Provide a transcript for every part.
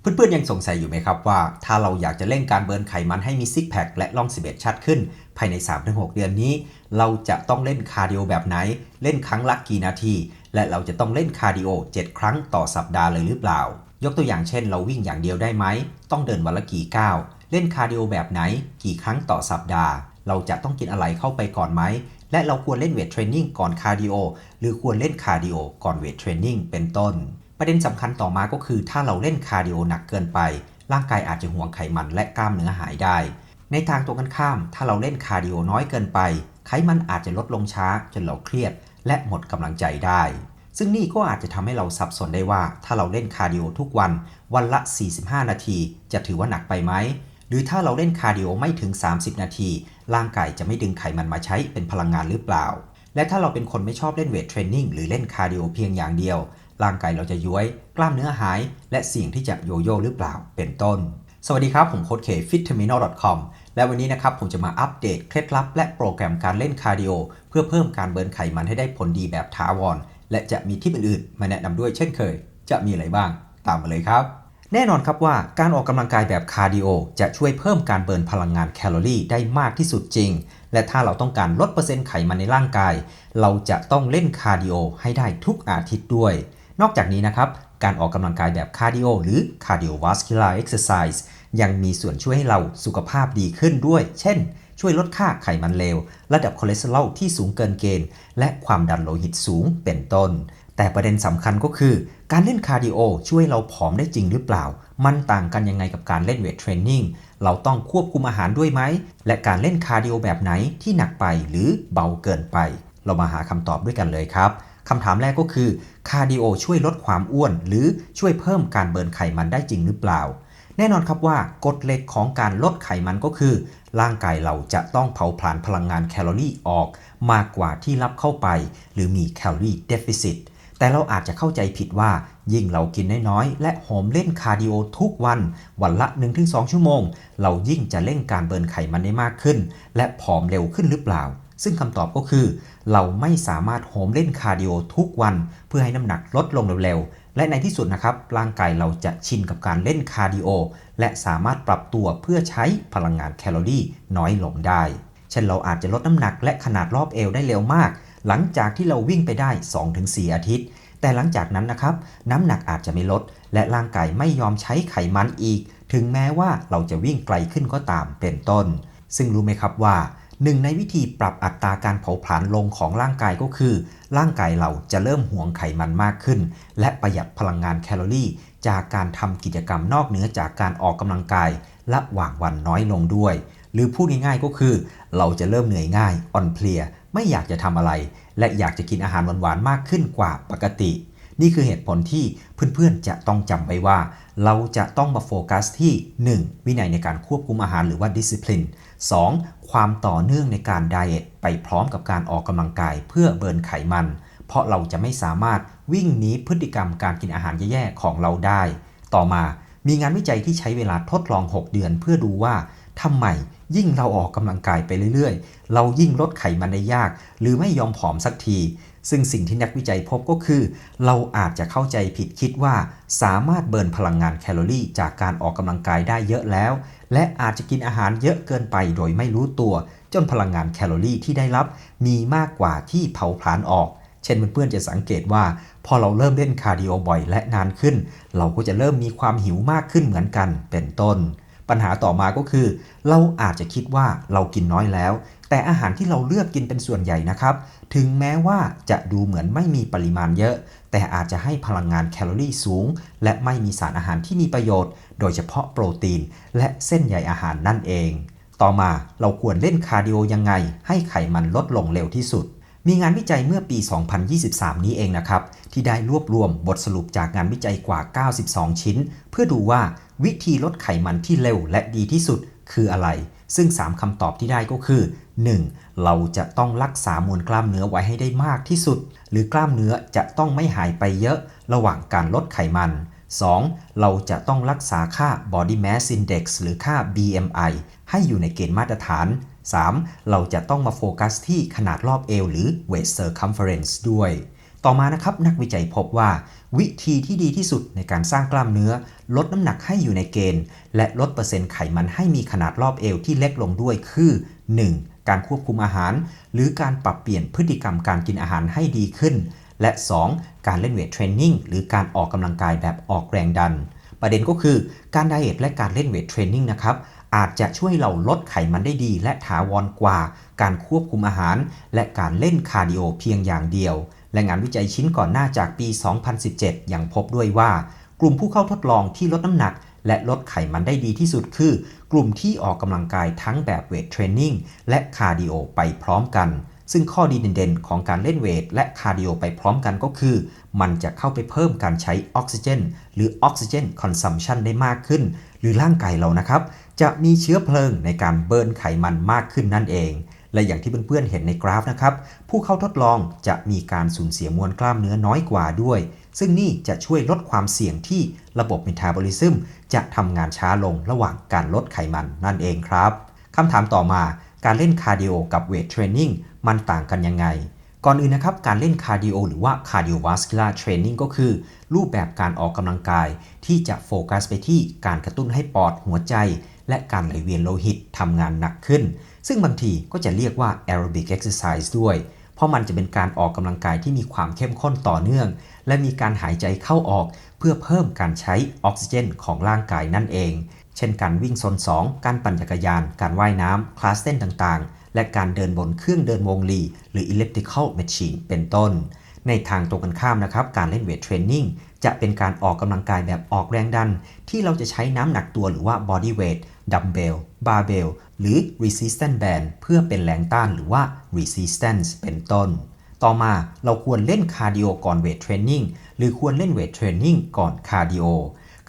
เพื่อนๆยังสงสัยอยู่ไหมครับว่า ถ้าเราอยากจะเร่งการเบิร์นไขมันให้มีซิกแพคและล่อง 11 ชัดขึ้น ภายใน 3-6 เดือนนี้ เราจะต้องเล่นคาร์ดิโอแบบไหน เล่นครั้งละกี่นาที และเราจะต้องเล่นคาร์ดิโอ 7 ครั้งต่อสัปดาห์เลยหรือเปล่า ยกตัวอย่างเช่น เราวิ่งอย่างเดียวได้ไหม ต้องเดินวันละกี่ก้าว เล่นคาร์ดิโอแบบไหน กี่ครั้งต่อสัปดาห์ เราจะต้องกินอะไรเข้าไปก่อนไหม และเราควรเล่นเวทเทรนนิ่งก่อนคาร์ดิโอ หรือควรเล่นคาร์ดิโอก่อนเวทเทรนนิ่ง เป็นต้น ประเด็นสำคัญต่อมาก็คือ ถ้าเราเล่นคาร์ดิโอหนักเกินไป ร่างกายอาจจะห่วงไขมันและกล้ามเนื้อหายได้ ในทางตรงกันข้าม ถ้าเราเล่นคาร์ดิโอน้อยเกินไป ไขมันอาจจะลดลงช้าจนเราเครียด และหมดกำลังใจได้ ซึ่งนี่ก็อาจจะทำให้เราสับสนได้ว่า ถ้าเราเล่นคาร์ดิโอทุกวัน วันละ 45 นาที จะถือว่าหนักไปไหมหรือถ้าเราเล่นคาร์ดิโอไม่ถึง 30 นาที ร่างกายจะไม่ดึงไขมันมาใช้เป็นพลังงานหรือเปล่า และถ้าเราเป็นคนไม่ชอบเล่นเวทเทรนนิ่งหรือเล่นคาร์ดิโอเพียงอย่างเดียว ร่างกายเราจะย้วย กล้ามเนื้อหาย และเสี่ยงที่จะโยโย่หรือเปล่าเป็นต้น สวัสดีครับ ผมโค้ชเค fitterminal.com และวันนี้นะครับผมจะมาอัปเดตเคล็ดลับ และโปรแกรมการเล่นคาร์ดิโอเพื่อเพิ่มการเบิร์นไขมันให้ได้ผลดีแบบถาวร และจะมีทิปอื่นๆมาแนะนำด้วยเช่นเคย จะมีอะไรบ้าง ตามมาเลยครับแน่นอนครับว่าการออกกำลังกายแบบคาร์ดิโอจะช่วยเพิ่มการเบิร์นพลังงานแคลอรี่ได้มากที่สุดจริง และถ้าเราต้องการลดเปอร์เซ็นต์ไขมันในร่างกาย เราจะต้องเล่นคาร์ดิโอให้ได้ทุกอาทิตย์ด้วย นอกจากนี้นะครับ การออกกำลังกายแบบคาร์ดิโอหรือ cardiovascular exercise ยังมีส่วนช่วยให้เราสุขภาพดีขึ้นด้วย เช่น ช่วยลดค่าไขมันเลว ระดับคอเลสเตอรอลที่สูงเกินเกณฑ์ และความดันโลหิตสูงเป็นต้น แต่ประเด็นสำคัญก็คือ การเล่นคาร์ดิโอช่วยเราผอมได้จริงหรือเปล่า มันต่างกันยังไงกับการเล่นเวทเทรนนิ่ง เราต้องควบคุมอาหารด้วยไหม และการเล่นคาร์ดิโอแบบไหนที่หนักไปหรือเบาเกินไป เรามาหาคำตอบด้วยกันเลยครับ คำถามแรกก็คือคาร์ดิโอช่วยลดความอ้วน หรือช่วยเพิ่มการเบิร์นไขมันได้จริงหรือเปล่า แน่นอนครับว่ากฎเหล็กของการลดไขมันก็คือ ร่างกายเราจะต้องเผาผลาญพลังงานแคลอรี่ออก มากกว่าที่รับเข้าไป หรือมีแคลอรี่เดฟิซิตแต่เราอาจจะเข้าใจผิดว่า ยิ่งเรากินน้อยๆ และโหมเล่นคาร์ดิโอทุกวัน วันละ 1-2 ชั่วโมง เรายิ่งจะเร่งการเบิร์นไขมันได้มากขึ้น และผอมเร็วขึ้นหรือเปล่า ซึ่งคำตอบก็คือ เราไม่สามารถโหมเล่นคาร์ดิโอทุกวัน เพื่อให้น้ำหนักลดลงเร็วๆ และในที่สุดนะครับ ร่างกายเราจะชินกับการเล่นคาร์ดิโอและสามารถปรับตัวเพื่อใช้พลังงานแคลอรี่น้อยลงได้ เช่นเราอาจจะลดน้ำหนักและขนาดรอบเอวได้เร็วมาก หลังจากที่เราวิ่งไปได้ 2-4 อาทิตย์ แต่หลังจากนั้นนะครับน้ำหนักอาจจะไม่ลด และร่างกายไม่ยอมใช้ไขมันอีก ถึงแม้ว่าเราจะวิ่งไกลขึ้นก็ตามเป็นต้น ซึ่งรู้ไหมครับว่า หนึ่งในวิธีปรับอัตราการเผาผลาญลงของร่างกายก็คือ ร่างกายเราจะเริ่มหวงไขมันมากขึ้น และประหยัดพลังงานแคลอรี่ จากการทำกิจกรรมนอกเหนือจากการออกกำลังกายระหว่างวันน้อยลงด้วย หรือพูดง่ายๆก็คือ เราจะเริ่มเหนื่อยง่ายอ่อนเพลีย ไม่อยากจะทำอะไร และอยากจะกินอาหารหวานๆมากขึ้นกว่าปกติ นี่คือเหตุผลที่เพื่อนๆจะต้องจำไว้ว่า เราจะต้องมาโฟกัสที่ 1. วินัยในการควบคุมอาหารหรือว่า discipline 2. ความต่อเนื่องในการไดเอทไปพร้อมกับการออกกำลังกายเพื่อเบิร์นไขมัน เพราะเราจะไม่สามารถวิ่งหนีพฤติกรรมการกินอาหารแย่ๆของเราได้ ต่อมามีงานวิจัยที่ใช้เวลาทดลอง 6 เดือนเพื่อดูว่าทำไมยิ่งเราออกกำลังกายไปเรื่อยๆ เรายิ่งลดไขมันได้ยาก หรือไม่ยอมผอมสักที ซึ่งสิ่งที่นักวิจัยพบก็คือ เราอาจจะเข้าใจผิดคิดว่า สามารถเบิร์นพลังงานแคลอรี่ จากการออกกำลังกายได้เยอะแล้ว และอาจจะกินอาหารเยอะเกินไปโดยไม่รู้ตัว จนพลังงานแคลอรี่ที่ได้รับ มีมากกว่าที่เผาผลาญออก เช่นเพื่อนๆจะสังเกตว่า พอเราเริ่มเล่นคาร์ดิโอบ่อยและนานขึ้น เราก็จะเริ่มมีความหิวมากขึ้นเหมือนกันเป็นต้น ปัญหาต่อมาก็คือ เราอาจจะคิดว่าเรากินน้อยแล้ว แต่อาหารที่เราเลือกกินเป็นส่วนใหญ่นะครับ ถึงแม้ว่าจะดูเหมือนไม่มีปริมาณเยอะ แต่อาจจะให้พลังงานแคลอรี่สูง และไม่มีสารอาหารที่มีประโยชน์ โดยเฉพาะโปรตีน และเส้นใยอาหารนั่นเอง ต่อมาเราควรเล่นคาร์ดิโอยังไง ให้ไขมันลดลงเร็วที่สุดมีงานวิจัยเมื่อปี 2023 นี้เองนะครับ ที่ได้รวบรวมบทสรุปจากงานวิจัยกว่า 92 ชิ้น เพื่อดูว่าวิธีลดไขมันที่เร็วและดีที่สุดคืออะไร ซึ่ง 3คำตอบที่ได้ก็คือ 1. เราจะต้องรักษามวลกล้ามเนื้อไว้ให้ได้มากที่สุด หรือกล้ามเนื้อจะต้องไม่หายไปเยอะระหว่างการลดไขมัน 2. เราจะต้องรักษาค่า body mass index หรือค่า BMI ให้อยู่ในเกณฑ์มาตรฐาน 3. เราจะต้องมาโฟกัสที่ขนาดรอบเอวหรือ waist circumference ด้วย ต่อมานะครับนักวิจัยพบว่า วิธีที่ดีที่สุดในการสร้างกล้ามเนื้อ ลดน้ำหนักให้อยู่ในเกณฑ์ และลดเปอร์เซ็นต์ไขมันให้มีขนาดรอบเอวที่เล็กลงด้วยคือ 1. การควบคุมอาหาร หรือการปรับเปลี่ยนพฤติกรรมการกินอาหารให้ดีขึ้น และ 2. การเล่นเวทเทรนนิ่งหรือการออกกำลังกายแบบออกแรงดัน ประเด็นก็คือการไดเอทและการเล่นเวทเทรนนิ่งนะครับอาจจะช่วยเราลดไขมันได้ดี และถาวรกว่า การควบคุมอาหาร และการเล่นคาร์ดิโอเพียงอย่างเดียว และงานวิจัยชิ้นก่อนหน้าจากปี 2017 ยังพบด้วยว่า กลุ่มผู้เข้าทดลองที่ลดน้ำหนัก และลดไขมันได้ดีที่สุดคือ กลุ่มที่ออกกำลังกายทั้งแบบเวทเทรนนิ่งและคาร์ดิโอไปพร้อมกัน ซึ่งข้อดีเด่นๆ ของการเล่นเวทและคาร์ดิโอไปพร้อมกันก็คือ มันจะเข้าไปเพิ่มการใช้ออกซิเจน หรือออกซิเจนคอนซัมชันได้มากขึ้น หรือร่างกายเรานะครับ จะมีเชื้อเพลิงในการเบิร์นไขมันมากขึ้นนั่นเองและอย่างที่เพื่อนๆเห็นในกราฟนะครับ ผู้เข้าทดลองจะมีการสูญเสียมวลกล้ามเนื้อน้อยกว่าด้วย ซึ่งนี่จะช่วยลดความเสี่ยงที่ระบบเมตาบอลิซึมจะทำงานช้าลงระหว่างการลดไขมันนั่นเองครับคำถามต่อมาการเล่นคาร์ดิโอกับเวทเทรนนิ่งมันต่างกันยังไง ก่อนอื่นนะครับ การเล่นคาร์ดิโอหรือว่า cardiovascular training ก็คือ รูปแบบการออกกำลังกาย ที่จะโฟกัสไปที่การกระตุ้นให้ปอดหัวใจ และการไหลเวียนโลหิตทำงานหนักขึ้น ซึ่งบางทีก็จะเรียกว่า aerobic exercise ด้วย เพราะมันจะเป็นการออกกำลังกายที่มีความเข้มข้นต่อเนื่อง และมีการหายใจเข้าออก เพื่อเพิ่มการใช้ออกซิเจนของร่างกายนั่นเอง เช่นการวิ่งโซน2 การปั่นจักรยาน การว่ายน้ำคลาสเต้นต่างๆ และการเดินบนเครื่องเดินวงลีหรือ elliptical machine เป็นต้น ในทางตรงกันข้ามนะครับ การเล่นเวทเทรนนิ่ง จะเป็นการออกกำลังกายแบบออกแรงดัน ที่เราจะใช้น้ำหนักตัวหรือว่า body weight dumbbell barbell หรือ resistance band เพื่อเป็นแรงต้านหรือว่า resistance เป็นต้น ต่อมาเราควรเล่นคาร์ดิโอก่อนเวทเทรนนิ่งหรือควรเล่นเวทเทรนนิ่งก่อนคาร์ดิโอ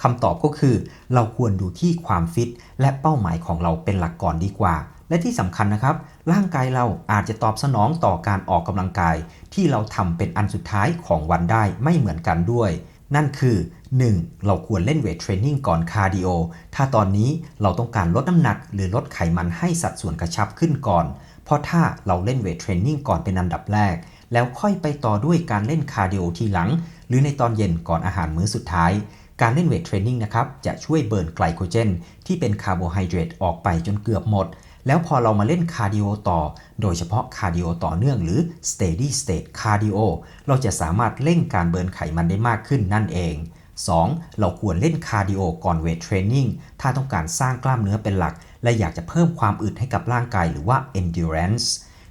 คำตอบก็คือ เราควรดูที่ความฟิต และเป้าหมายของเราเป็นหลักก่อนดีกว่า และที่สำคัญนะครับ ร่างกายเราอาจจะตอบสนองต่อการออกกำลังกาย ที่เราทำเป็นอันสุดท้ายของวันได้ไม่เหมือนกันด้วย นั่นคือ 1. เราควรเล่นเวทเทรนนิ่งก่อนคาร์ดิโอ ถ้าตอนนี้เราต้องการลดน้ำหนักหรือลดไขมันให้สัดส่วนกระชับขึ้นก่อน เพราะถ้าเราเล่นเวทเทรนนิ่งก่อนเป็นอันดับแรก แล้วค่อยไปต่อด้วยการเล่นคาร์ดิโอทีหลัง หรือในตอนเย็นก่อนอาหารมื้อสุดท้าย การเล่นเวทเทรนนิ่งนะครับจะช่วยเบิร์นไกลโคเจนที่เป็นคาร์โบไฮเดรตออกไปจนเกือบหมด แล้วพอเรามาเล่นคาร์ดิโอต่อ โดยเฉพาะคาร์ดิโอต่อเนื่องหรือ steady state cardio เราจะสามารถเร่งการเบิร์นไขมันได้มากขึ้นนั่นเอง 2. เราควรเล่นคาร์ดิโอก่อนเวทเทรนนิ่งถ้าต้องการสร้างกล้ามเนื้อเป็นหลัก และอยากจะเพิ่มความอึดให้กับร่างกายหรือว่า endurance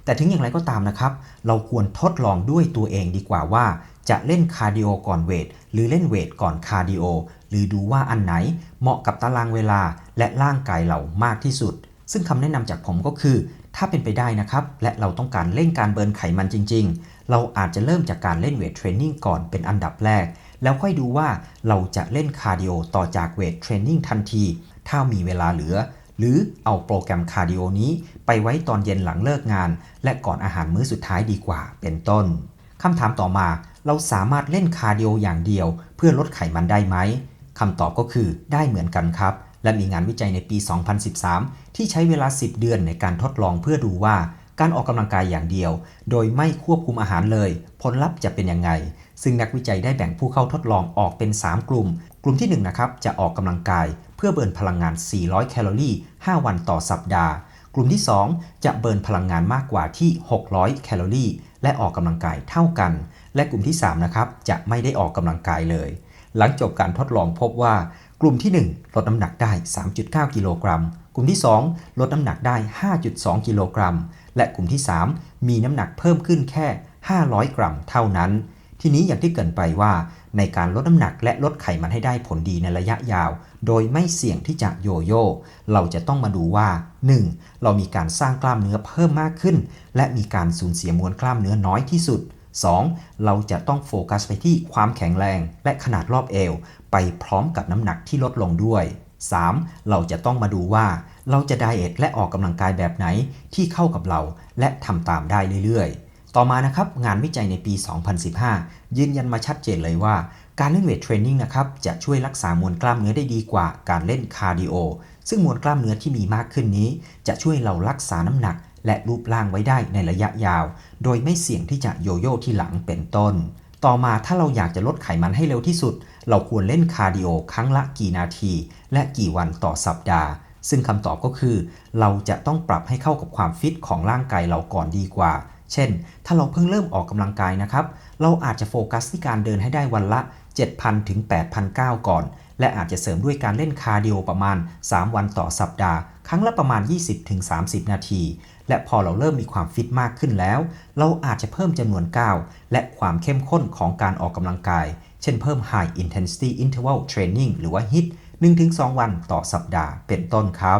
แต่ถึงอย่างไรก็ตามนะครับ เราควรทดลองด้วยตัวเองดีกว่าว่า จะเล่นคาร์ดิโอก่อนเวทหรือเล่นเวทก่อนคาร์ดิโอหรือดูว่าอันไหนเหมาะกับตารางเวลาและร่างกายเรามากที่สุด ซึ่งคำแนะนำจากผมก็คือ ถ้าเป็นไปได้นะครับ และเราต้องการเล่นการเบิร์นไขมันจริง ๆ เราอาจจะเริ่มจากการเล่นเวทเทรนนิ่งก่อนเป็นอันดับแรก แล้วค่อยดูว่าเราจะเล่นคาร์ดิโอต่อจากเวทเทรนนิ่งทันที ถ้ามีเวลาเหลือ หรือเอาโปรแกรมคาร์ดิโอนี้ ไปไว้ตอนเย็นหลังเลิกงาน และก่อนอาหารมื้อสุดท้ายดีกว่า เป็นต้นคำถามต่อมา เราสามารถเล่นคาร์ดิโออย่างเดียว เพื่อลดไขมันได้ไหมคำตอบก็คือได้เหมือนกันครับ และมีงานวิจัยในปี 2013 ที่ใช้เวลา 10 เดือนในการทดลองเพื่อดูว่าการออกกำลังกายอย่างเดียว โดยไม่ควบคุมอาหารเลย ผลลัพธ์จะเป็นยังไง ซึ่งนักวิจัยได้แบ่งผู้เข้าทดลองออกเป็น 3 กลุ่ม กลุ่มที่1นะครับจะออกกำลังกาย เพื่อเบิร์นพลังงาน 400 แคลอรี่ 5 วันต่อสัปดาห์ กลุ่มที่ 2 จะเบิร์นพลังงานมากกว่าที่ 600 แคลอรี่ และออกกำลังกายเท่ากัน และกลุ่มที่3นะครับจะไม่ได้ออกกำลังกายเลย หลังจบการทดลองพบว่า กลุ่มที่ 1 ลดน้ำหนักได้ 3.9 กิโลกรัม กลุ่มที่ 2 ลดน้ำหนักได้ 5.2 กิโลกรัม และกลุ่มที่ 3 มีน้ำหนักเพิ่มขึ้นแค่ 500 กรัมเท่านั้น ทีนี้อย่างที่เกินไปว่าในการลดน้ำหนักและลดไขมันให้ได้ผลดีในระยะยาว โดยไม่เสี่ยงที่จะโยโย่ เราจะต้องมาดูว่า 1. เรามีการสร้างกล้ามเนื้อเพิ่มมากขึ้น และมีการสูญเสียมวลกล้ามเนื้อน้อยที่สุด 2. เราจะต้องโฟกัสไปที่ความแข็งแรงและขนาดรอบเอว ไปพร้อมกับน้ำหนักที่ลดลงด้วย 3. เราจะต้องมาดูว่า เราจะไดเอทและออกกำลังกายแบบไหนที่เข้ากับเราและทำตามได้เรื่อยๆ ต่อมานะครับงานวิจัยในปี 2015 ยืนยันมาชัดเจนเลยว่า การเล่นเวทเทรนนิ่งนะครับจะช่วยรักษามวลกล้ามเนื้อได้ดีกว่าการเล่นคาร์ดิโอซึ่งมวลกล้ามเนื้อที่มีมากขึ้นนี้ จะช่วยเรารักษาน้ำหนัก และรูปร่างไว้ได้ในระยะยาว โดยไม่เสี่ยงที่จะโยโย่ที่หลังเป็นต้น ต่อมาถ้าเราอยากจะลดไขมันให้เร็วที่สุด เราควรเล่นคาร์ดิโอครั้งละกี่นาที และกี่วันต่อสัปดาห์ ซึ่งคำตอบก็คือ เราจะต้องปรับให้เข้ากับความฟิตของร่างกายเราก่อนดีกว่า เช่น ถ้าเราเพิ่งเริ่มออกกำลังกายนะครับ เราอาจจะโฟกัสที่การเดินให้ได้วันละ 7,000ถึง8,000ก้าวก่อนและอาจจะเสริมด้วยการเล่นคาร์ดิโอประมาณ 3 วันต่อสัปดาห์ ครั้งละประมาณ 20-30 นาที และพอเราเริ่มมีความฟิตมากขึ้นแล้ว เราอาจจะเพิ่มจำนวนก้าวและความเข้มข้นของการออกกำลังกาย เช่นเพิ่ม High Intensity Interval Training หรือว่า HIIT 1-2 วันต่อสัปดาห์เป็นต้นครับ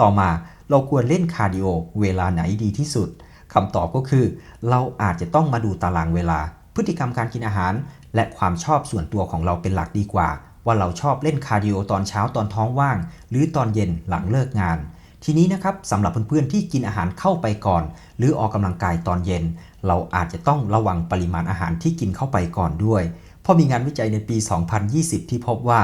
ต่อมาเราควรเล่นคาร์ดิโอเวลาไหนดีที่สุดคำตอบก็คือ เราอาจจะต้องมาดูตารางเวลา พฤติกรรมการกินอาหาร และความชอบส่วนตัวของเราเป็นหลักดีกว่า ว่าเราชอบเล่นคาร์ดิโอตอนเช้าตอนท้องว่าง หรือตอนเย็นหลังเลิกงาน ทีนี้นะครับสำหรับเพื่อนๆที่กินอาหารเข้าไปก่อน หรือออกกำลังกายตอนเย็น เราอาจจะต้องระวังปริมาณอาหารที่กินเข้าไปก่อนด้วย เพราะมีงานวิจัยในปี 2020 ที่พบว่า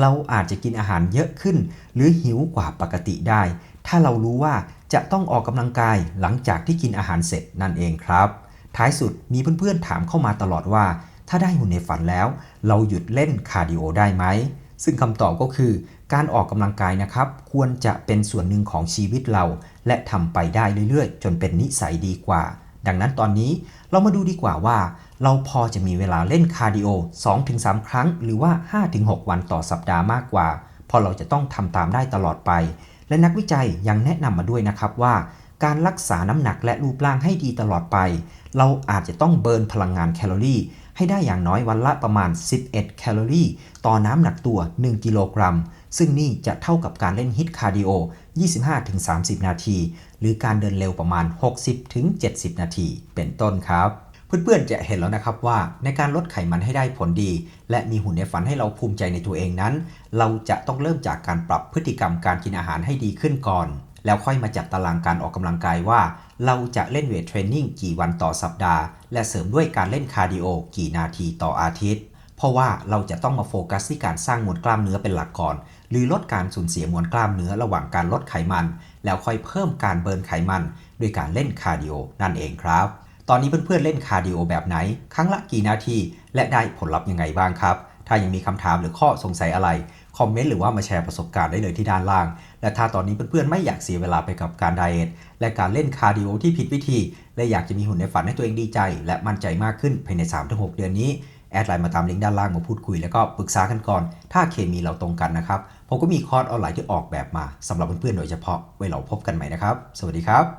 เราอาจจะกินอาหารเยอะขึ้น หรือหิวกว่าปกติได้ ถ้าเรารู้ว่าจะต้องออกกำลังกายหลังจากที่กินอาหารเสร็จนั่นเองครับ ท้ายสุดมีเพื่อนๆถามเข้ามาตลอดว่า ถ้าได้หุ่นในฝันแล้ว เราหยุดเล่นคาร์ดิโอได้ไหม ซึ่งคำตอบก็คือ การออกกำลังกายนะครับ ควรจะเป็นส่วนหนึ่งของชีวิตเรา และทำไปได้เรื่อยๆ จนเป็นนิสัยดีกว่า ดังนั้นตอนนี้เรามาดูดีกว่าว่า เราพอจะมีเวลาเล่นคาร์ดิโอ 2-3 ครั้ง หรือว่า 5-6 วันต่อสัปดาห์มากกว่าพราะเราจะต้องทำตามได้ตลอดไป และนักวิจัยยังแนะนำมาด้วยนะครับว่าการรักษาน้ำหนักและรูปร่างให้ดีตลอดไป เราอาจจะต้องเบิร์นพลังงานแคลอรี่ ให้ได้อย่างน้อยวันละประมาณ 11 แคลอรี่ ต่อน้ำหนักตัว 1 กิโลกรัม ซึ่งนี่จะเท่ากับการเล่นฮิตคาร์ดิโอ 25-30 นาที หรือการเดินเร็วประมาณ 60-70 นาที เป็นต้นครับเพื่อนๆจะเห็นแล้วนะครับว่าในการลดไขมันให้ได้ผลดี และมีหุ่นในฝันให้เราภูมิใจในตัวเองนั้น เราจะต้องเริ่มจากการปรับพฤติกรรมการกินอาหารให้ดีขึ้นก่อน แล้วค่อยมาจัดตารางการออกกำลังกายว่า เราจะเล่นเวทเทรนนิ่งกี่วันต่อสัปดาห์ และเสริมด้วยการเล่นคาร์ดิโอกี่นาทีต่ออาทิตย์ เพราะว่าเราจะต้องมาโฟกัสที่การสร้างมวลกล้ามเนื้อเป็นหลักก่อน หรือลดการสูญเสียมวลกล้ามเนื้อระหว่างการลดไขมัน แล้วค่อยเพิ่มการเบิร์นไขมัน ด้วยการเล่นคาร์ดิโอนั่นเองครับ ตอนนี้เพื่อนๆเล่นคาร์ดิโอแบบไหน ครั้งละกี่นาที และได้ผลลัพธ์ยังไงบ้างครับ ถ้ายังมีคำถามหรือข้อสงสัยอะไร คอมเมนต์หรือว่ามาแชร์ประสบการณ์ได้เลยที่ด้านล่าง และถ้าตอนนี้เพื่อนๆไม่อยากเสียเวลาไปกับการไดเอทและการเล่นคาร์ดิโอที่ผิดวิธี และอยากจะมีหุ่นในฝันให้ตัวเองดีใจ และมั่นใจมากขึ้นภายใน 3-6 เดือนนี้แอดไลน์มาตามลิงก์ด้านล่างมาพูดคุยแล้วก็ปรึกษากันก่อน ถ้าเคมีเราตรงกันนะครับผมก็มีคอร์สออนไลน์ที่ออกแบบมาสำหรับเพื่อนๆโดยเฉพาะ ไว้เราพบกันใหม่นะครับ สวัสดีครับ